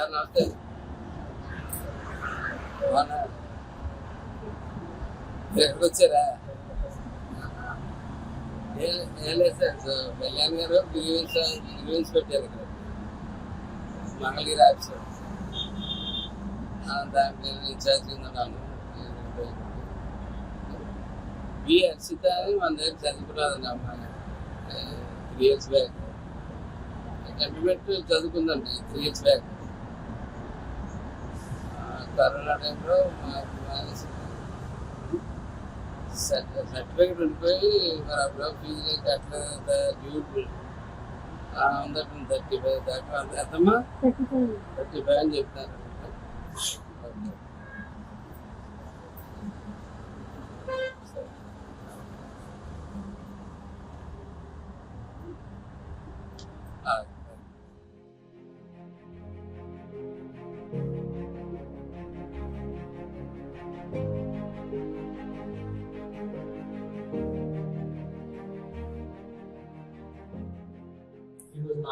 Sir నమస్తే ఎక్కడికి వచ్చారా ఏం లేదు సార్ కళ్యాణ్ గారు గ్రీవెన్స్ గ్రీవెన్స్ పెట్టారు ఇక్కడ మంగళగిరి ఆఫీస్ దానికి నేను ఇన్ఛార్జ్ ఉన్నాను బి హర్షిత అని మన దగ్గర చదువుకున్నదండి అమ్మాయి త్రీ ఇయర్స్ బ్యాక్ కంప్యూటర్ చదువుకుందండి త్రీ ఇయర్స్ బ్యాక్ కరోనా టైంలో సర్టిఫికేట్ ఉండిపోయి మరి అప్పుడు ఫీజు కట్టలేదు డ్యూటీ ఉందండి థర్టీ ఫైవ్ దాకా అంత ఎంతమ్మా థర్టీ ఫైవ్ అని చెప్తాను ఈరోజు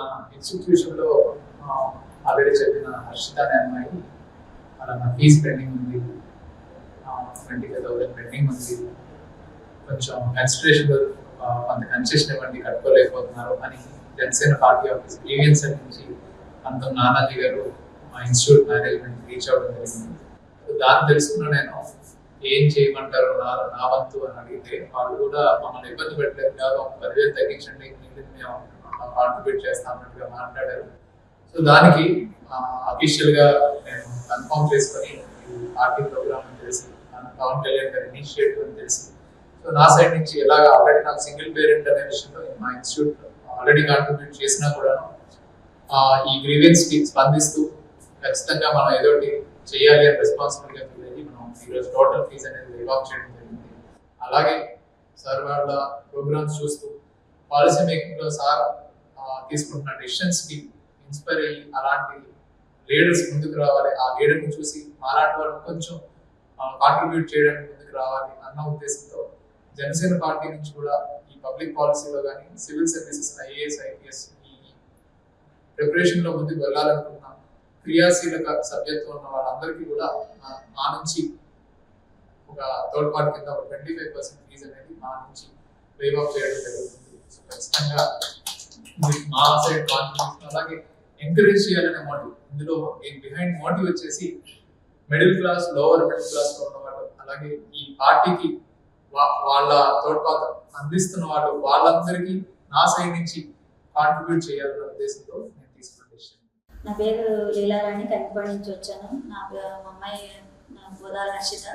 నా ఇన్స్టిట్యూషన్లో ఆల్రెడీ చెప్పిన హర్షిత అనే అమ్మాయి అలా నా ఫీజ్ పెండింగ్ ఉంది. ట్వంటీ ఫైవ్ థౌసండ్ పెండింగ్ ఉంది. కొంచెం కన్సిడరేషన్ కొంత కన్సెషన్ ఇవ్వండి కట్టుకోలేకపోతున్నారు అని జనసేన పార్టీ ఆఫీస్ గ్రీవియన్స్ నుంచి అంత నానాజీ గారు మా ఇన్స్టిట్యూట్ మేనేజ్మెంట్ రీచ్ అవ్వడం జరిగింది. దాన్ని తెలుసుకున్న నేను ఏం చేయమంటారు నా నా వంతు అని అడిగితే వాళ్ళు కూడా మమ్మల్ని ఇబ్బంది పెట్టలేదు. కాదు పదివేలు తగ్గించండి మేము కాంట్రిబ్యూట్ చేస్తామన్నట్టుగా మాట్లాడారు. సో దానికి అఫీషియల్గా నేను కన్ఫర్మ్ చేసుకొని పార్టీ ప్రోగ్రామ్ అని తెలిసి పవన్ కళ్యాణ్ గారి ఇనిషియేటివ్ అని తెలిసి సో నా సైడ్ నుంచి ఎలాగ ఆల్రెడీ నాకు సింగిల్ పేరెంట్ అనే విషయంలో మా ఇన్స్టిట్యూట్ ఆల్రెడీ కాంట్రిబ్యూట్ చేసినా కూడా ఈ గ్రీవెన్స్కి స్పందిస్తూ ఖచ్చితంగా మనం ఏదో చేయాలి అని రెస్పాన్సిబిలిటీగా ఫీల్ అయ్యి మనం ఈరోజు టోటల్ ఫీజ్ అనేది వేవ్ ఆఫ్ చేయడం జరిగింది. అలాగే సార్ వాళ్ళ ప్రోగ్రామ్స్ చూస్తూ పాలసీ మేకింగ్లో సార్ తీసుకుంటున్న డెసిషన్స్కి ఇన్స్పైర్ అయ్యి అలాంటి లీడర్స్ ముందుకు రావాలి. ఆ లీడర్ని చూసి మాలాంటి వాళ్ళు కొంచెం కాంట్రిబ్యూట్ చేయడానికి ముందుకు రావాలి అన్న ఉద్దేశంతో జనసేన పార్టీ నుంచి కూడా ఈ పబ్లిక్ పాలసీలో కానీ సివిల్ సర్వీసెస్ ఐఏఎస్ ఐపీఎస్ ఈ ప్రిపరేషన్లో ముందుకు వెళ్ళాలనుకున్నాం క్రియాశీలక సభ్యత్వం ఉన్న వాళ్ళందరికీ కూడా మా- నుంచి ఒక తోడ్పాటు కింద ఒక ట్వంటీ ఫైవ్ పర్సెంట్ ఫీజ్ అనేది మా నుంచి వేవ్ ఆఫ్ చేయడం జరుగుతుంది. సో ఖచ్చితంగా మా సైడ్ కాన్ఫిడెన్స్ అలాగే ఎంకరేజ్ చేయాలనే మోటివ్ ఇందులో బిహైండ్ మోటివ్ వచ్చేసి మిడిల్ క్లాస్ లోవర్ మిడిల్ క్లాస్లో ఉన్న వాళ్ళు అలాగే ఈ పార్టీకి వా- వాళ్ళ తోడ్పాటు అందిస్తున్న వాళ్ళు వాళ్ళందరికీ నా సైడ్ నుంచి కాంట్రిబ్యూట్ చేయాలనే ఉద్దేశంతో నేను తీసుకున్న డెసిషన్ నా పేరు లీలారాణి కంకిపాడి నుంచి వచ్చాను. నా మా అమ్మాయి నా గోదాల హర్షిత.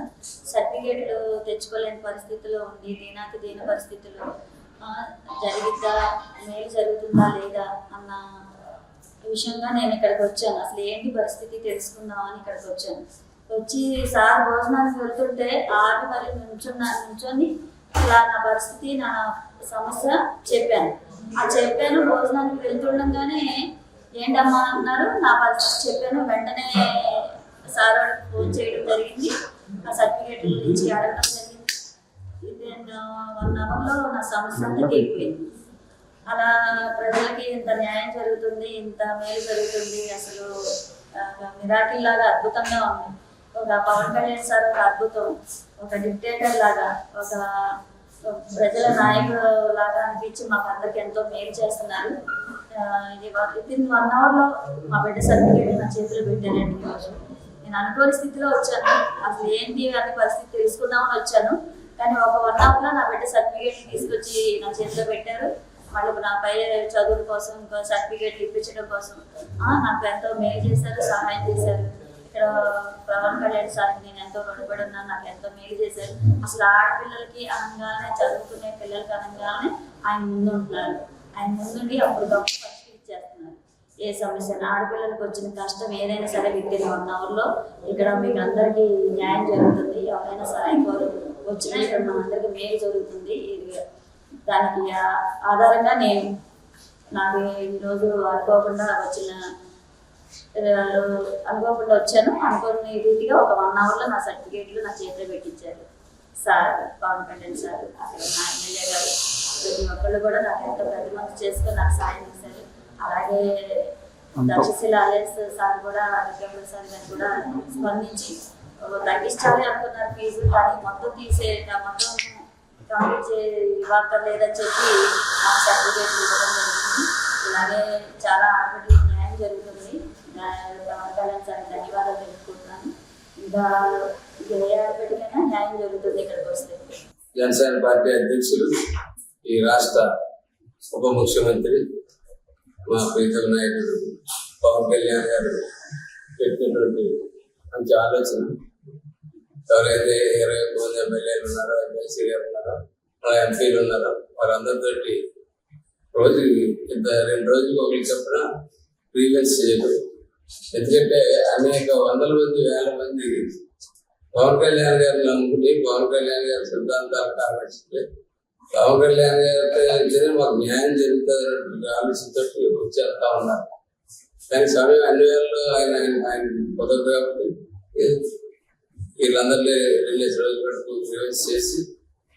సర్టిఫికేట్లు తెచ్చుకోలేని పరిస్థితిలో ఉంది దీనాకి దీన పరిస్థితిలో జరిగిద్దా మేలు జరుగుతుందా లేదా అన్న విషయంగా నేను ఇక్కడికి వచ్చాను. అసలు ఏంటి పరిస్థితి తెలుసుకుందామని ఇక్కడికి వచ్చాను. వచ్చి సార్ భోజనానికి వెళ్తుంటే ఆరు మరి నుంచున్నా నుంచొని ఇలా నా పరిస్థితి నా సమస్య చెప్పాను. ఆ చెప్పాను భోజనానికి వెళ్తుండగానే ఏంటమ్మా అన్నారు. నా పరిస్థితి చెప్పాను. వెంటనే సార్ ఫోన్ చేయడం జరిగింది. ఆ సర్టిఫికేట్ గురించి అడగడం జరిగింది. వన్ అవర్లో నా సమస్య అంతా తీరిపోయింది. అలా ప్రజలకి ఇంత న్యాయం జరుగుతుంది ఇంత మేలు జరుగుతుంది అసలు మిరాకిల్ లాగా అద్భుతంగా ఉంది. ఒక పవన్ కళ్యాణ్ సార్ ఒక అద్భుతం ఒక డిక్టేటర్ లాగా ఒక ప్రజల నాయకుడు లాగా అనిపించి మాకు అందరికి ఎంతో మేలు చేస్తున్నారు. ఇది విత్ ఇన్ వన్ అవర్లో మా బిడ్డ సర్టిఫికేట్ నా చేతిలో పెట్టానండి ఈరోజు నేను అనుకోని స్థితిలో వచ్చాను. అసలు ఏంటి అనే పరిస్థితి తెలుసుకుందామని వచ్చాను. కానీ ఒక వన్ అవర్లో నా బిడ్డ సర్టిఫికేట్ తీసుకొచ్చి నా చేతిలో పెట్టారు. మళ్ళీ నా పై చదువుల కోసం ఇంకా సర్టిఫికేట్ ఇప్పించడం కోసం నాకు ఎంతో మేలు చేశారు సహాయం చేశారు. ఇక్కడ పవన్ కళ్యాణ్ సార్ నేను ఎంతో రుణపడి ఉన్నాను నాకు ఎంతో మేలు చేశారు. అసలు ఆడపిల్లలకి అనగానే చదువుకునే పిల్లలకి అనగానే ఆయన ముందు ఉంటున్నారు. ఆయన ముందుండి అప్పటికప్పుడు ఫస్ట్ ఇచ్చేస్తున్నారు ఏ సమస్య ఆడపిల్లలకు వచ్చిన కష్టం ఏదైనా సరే విత్ వన్ అవర్లో ఇక్కడ మీకు అందరికీ న్యాయం జరుగుతుంది. ఎవరైనా సరే కోరుతుంది వచ్చినా ఇక్కడ మనందరికీ మేలు జరుగుతుంది. దానికి ఆధారంగా నేను నాకు ఈరోజు అనుకోకుండా వచ్చిన అనుకోకుండా వచ్చాను. అనుకోని రీతిగా ఒక వన్ అవర్లో నా సర్టిఫికేట్లు నా చేతిలో పెట్టించారు. సార్ పవన్ కళ్యాణ్ సార్ అక్కడ నా ఎమ్మెల్యే గారు ప్రతి ఒక్కళ్ళు కూడా నాకు ఎంతో ప్రతిమంది చేసుకొని నాకు సాయం చేశారు. అలాగే దక్షశిల అలయన్స్ సార్ కూడా దుర్గా సార్ గారు కూడా స్పందించి తగ్గించాలి అనుకున్నారు ఫీజు కానీ మొత్తం తీసే మొత్తం కంప్లీట్ చే ఇవ్వక్కర్లేదని చెప్పి ఆ సర్టిఫికేట్ ఇవ్వడం జరుగుతుంది ఇలాగే చాలా ఆడపడి న్యాయం జరుగుతుంది. న్యాయ- కళ్యాణ్ సార్ ధన్యవాదాలు తెలుపుకుంటున్నాను. ఇంకా ఏ ఆడపడికైనా న్యాయం జరుగుతుంది ఇక్కడికి వస్తే. జనసేన పార్టీ అధ్యక్షులు ఈ రాష్ట్ర ఉప ముఖ్యమంత్రి మా ప్రీతం నాయకుడు పవన్ కళ్యాణ్ గారు పెట్టినటువంటి మంచి ఆలోచన. ఎవరైతే ఇరవై మంది ఎమ్మెల్యేలు ఉన్నారో ఎమ్మెల్సీ గారు ఉన్నారో మన ఎంపీలు ఉన్నారో వారందరితోటి రోజు ఇంత రెండు రోజులు ఒకరికి చెప్పిన ప్రీవియస్ చేయలేదు ఎందుకంటే అనేక వందల మంది వేల మంది పవన్ కళ్యాణ్ గారిని నమ్ముకుని పవన్ కళ్యాణ్ గారి సిద్ధాంతాలు ఆలోచించి పవన్ కళ్యాణ్ గారితో మాకు న్యాయం జరుగుతుంది అనే ఆలోచనతో వచ్చేస్తా ఉన్నారు. కానీ సమయం అన్ని వేళల్లో ఆయన- ఆయన కుదరదు కాబట్టి వీళ్ళందరిలో రిలీజ్ రోజు పెట్టుకుని చేసి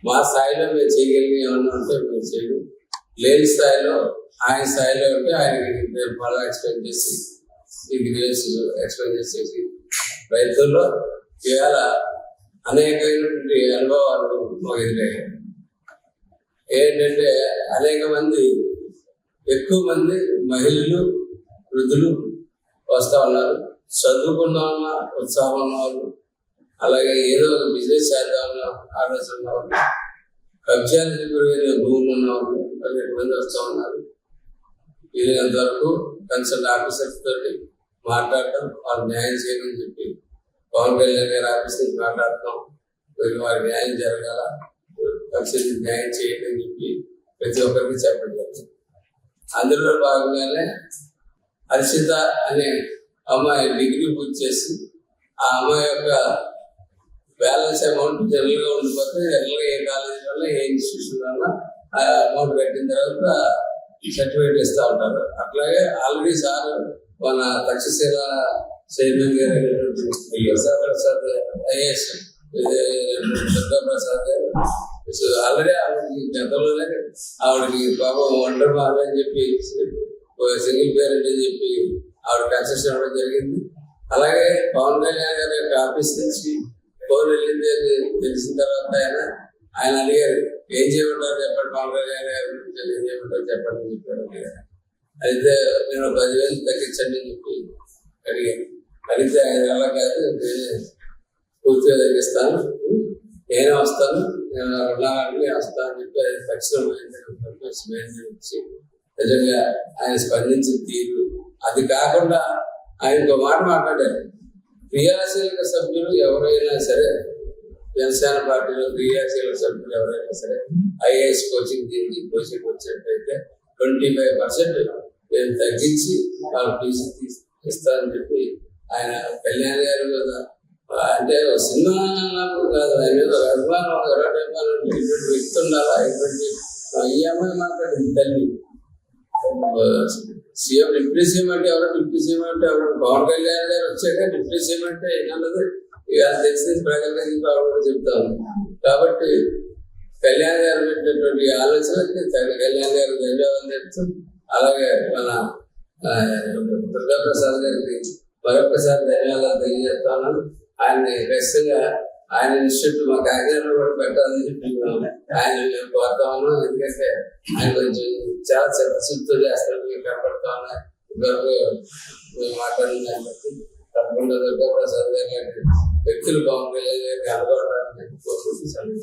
మా స్థాయిలో మేము చేయగలిగి ఏమన్నా ఉంటే మేము చేయడం. లేని స్థాయిలో ఆయన స్థాయిలో ఉంటే ఆయనకి మేము బాగా ఎక్స్ప్లెయిన్ చేసి ఈ రిలీజ్ ఎక్స్ప్లెయిన్ చేసేసి రైతుల్లో ఇవాళ అనేకమైనటువంటి అనుభవాలు మాకు ఎదురయ్యాయి. ఏంటంటే అనేక మంది ఎక్కువ మంది మహిళలు వృద్ధులు వస్తూ ఉన్నారు. చదువుకున్న ఉత్సాహం ఉన్న వాళ్ళు అలాగే ఏదో ఒక బిజినెస్ చేద్దామని ఆలోచన ఉన్న వాళ్ళు. కబ్జాలకు గురైన భూములు ఉన్నవాళ్ళు వాళ్ళు ఇబ్బంది వస్తూ ఉన్నారు. వీలైనంత వరకు కన్సల్ట్ ఆఫీసర్స్ తోటి మాట్లాడటం వాళ్ళు న్యాయం చేయమని చెప్పి పవన్ కళ్యాణ్ గారి ఆఫీస్ నుంచి మాట్లాడతాం. వీళ్ళు వారి న్యాయం జరగాల కలిసి న్యాయం చేయండి అని చెప్పి ప్రతి ఒక్కరికి చెప్పడం జరిగింది. అందులో భాగంగానే హర్షిత అనే అమ్మాయి డిగ్రీ పూర్తి చేసి ఆ అమ్మాయి యొక్క బ్యాలెన్స్ అమౌంట్ జనరల్గా ఉండిపోతే జనరల్గా ఏ కాలేజ్ వల్ల ఏ ఇన్స్టిట్యూషన్ వల్ల ఆ అమౌంట్ కట్టిన తర్వాత సర్టిఫికేట్ ఇస్తా ఉంటారు. అట్లాగే ఆల్రెడీ సార్ మన తక్షశీల చైర్మన్ గారు ప్రసాద్ ప్రసాద్ ఐఏఎస్ ప్రసాద్ గారు. ఆల్రెడీ ఆవిడకి గతంలోనే ఆవిడకి పాపం వండర్ బాగా అని చెప్పి సింగిల్ పేరెంట్ అని చెప్పి ఆవిడ కన్సెషన్ ఇవ్వడం జరిగింది. అలాగే పవన్ కళ్యాణ్ గారి యొక్క ఆఫీస్ నుంచి ఫోన్ వెళ్ళింది అని తెలిసిన తర్వాత ఆయన ఆయన అడిగారు ఏం చేయమంటారు చెప్పండి పవన్ గారు గారి గురించి ఏం చేయమంటారు చెప్పండి అని అయితే నేను పదివేలు తగ్గించండి అని చెప్పి అడిగాను. అడిగితే ఆయన ఎలా కాదు నేను పూర్తిగా తగ్గిస్తాను. నేనే వస్తాను నేను ఉన్నానంటే నేను వస్తాను అని చెప్పి ఆయన తక్షణం వచ్చి నిజంగా ఆయన స్పందించిన తీరు. అది కాకుండా ఆయన ఒక మాట మాట్లాడారు. క్రియాశీలక సభ్యులు ఎవరైనా సరే జనసేన పార్టీలో క్రియాశీలక సభ్యులు ఎవరైనా సరే ఐఏఎస్ కోచింగ్ దీనికి కోచింగ్ వచ్చినట్టయితే ట్వంటీ ఫైవ్ పర్సెంట్ నేను తగ్గించి వాళ్ళు ఫీజు తీసి ఇస్తానని చెప్పి ఆయన కళ్యాణ్ గారు కదా. అంటే ఒక సినిమా అన్నప్పుడు కాదు ఆయన మీద అభిమానం ఎలాంటి అభిమానం ఇటువంటి వ్యక్తి ఉండాలా? ఇటువంటి ఈ అమ్మాయి మాట్లాడింది తల్లి. సీఎం డిప్యూటీ సీఎం అంటే ఎవరు? డిప్యూటీ సీఎం అంటే ఎవరు? పవన్ కళ్యాణ్ గారు వచ్చాక డిప్యూటీ సీఎం అంటే ఏమన్నది ఇక తెలిసిన ప్రకారంగా కూడా చెప్తాను. కాబట్టి కళ్యాణ్ గారు పెట్టినటువంటి ఆలోచనకి కళ్యాణ్ గారు ధన్యవాదాలు చెప్తూ అలాగే మన దుర్గాప్రసాద్ గారికి మరొకసారి ధన్యవాదాలు తెలియజేస్తాను. ఆయన్ని ఖచ్చితంగా ఆయన ఇన్స్టిట్యూట్ మా కాకినాడలో కూడా పెట్టాలని చెప్పి ఆయన మేము కోరుతా ఉన్నాం ఎందుకంటే ఆయన కొంచెం చాలా చిత్తశుద్ధితో చేస్తారు. మేము కనపడతా ఉన్నాయి మాట్లాడిన దాన్ని బట్టి తప్పకుండా దుర్గా గారి వ్యక్తులు బాగుంటాయి. కళ్యాణ్ కోరుకుంటూ సెలవు